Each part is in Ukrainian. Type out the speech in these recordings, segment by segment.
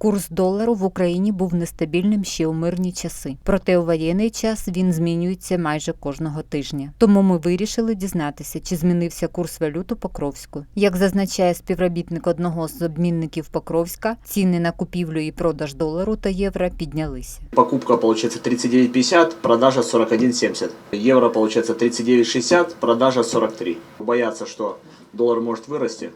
Курс долару в Україні був нестабільним ще у мирні часи. Проте у воєнний час він змінюється майже кожного тижня. Тому ми вирішили дізнатися, чи змінився курс валют Покровську. Як зазначає співробітник одного з обмінників Покровська, ціни на купівлю і продаж долару та євро піднялися. Покупка получается 39,50, продажа 41,70. Евро получается 39,60, продажа 43. Боятся, что доллар может вырасти.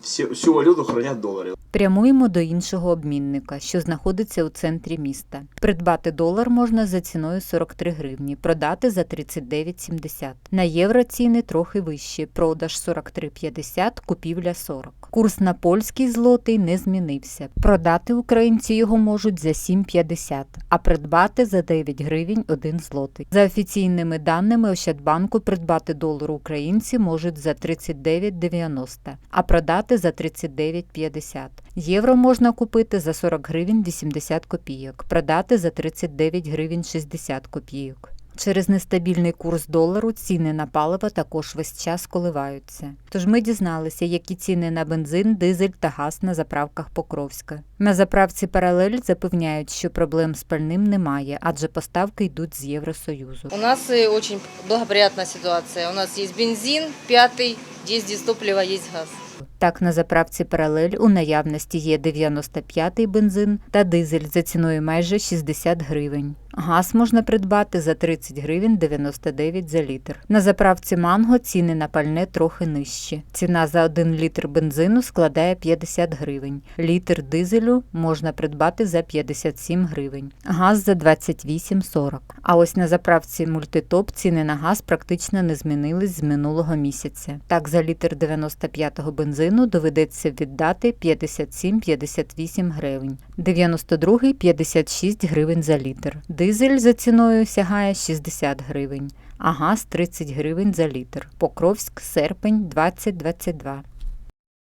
Все, всю валюту хранят в долларе. Прямуємо до іншого обмінника, що знаходиться у центрі міста. Придбати долар можна за ціною 43 гривні, продати за 39,70. На євро ціни трохи вищі, продаж 43,50, купівля 40. Курс на польський злотий не змінився. Продати українці його можуть за 7,50, а придбати за 9 гривень 1 злотий. За офіційними даними Ощадбанку придбати долар українці можуть за 39,90, а продати за 39,50. Євро можна купити за 40 гривень 80 копійок, продати за 39 гривень 60 копійок. Через нестабільний курс долару ціни на паливо також весь час коливаються. Тож ми дізналися, які ціни на бензин, дизель та газ на заправках Покровська. На заправці паралель запевняють, що проблем з пальним немає, адже поставки йдуть з Євросоюзу. У нас очень благоприятная ситуация. У нас есть бензин пятый, есть дистопливо, есть газ. Так, на заправці паралель у наявності є 95-й бензин та дизель за ціною майже 60 гривень. Газ можна придбати за 30 гривень 99 за літр. На заправці Манго ціни на пальне трохи нижчі. Ціна за 1 літр бензину складає 50 гривень. Літр дизелю можна придбати за 57 гривень. Газ за 28,40. А ось на заправці Мультитоп ціни на газ практично не змінились з минулого місяця. Так, за літр 95-го бензину доведеться віддати 57-58 гривень, 92-й – 56 гривень за літр. Дизель за ціною сягає 60 гривень, а газ 30 гривень за літр. Покровськ, серпень 2022.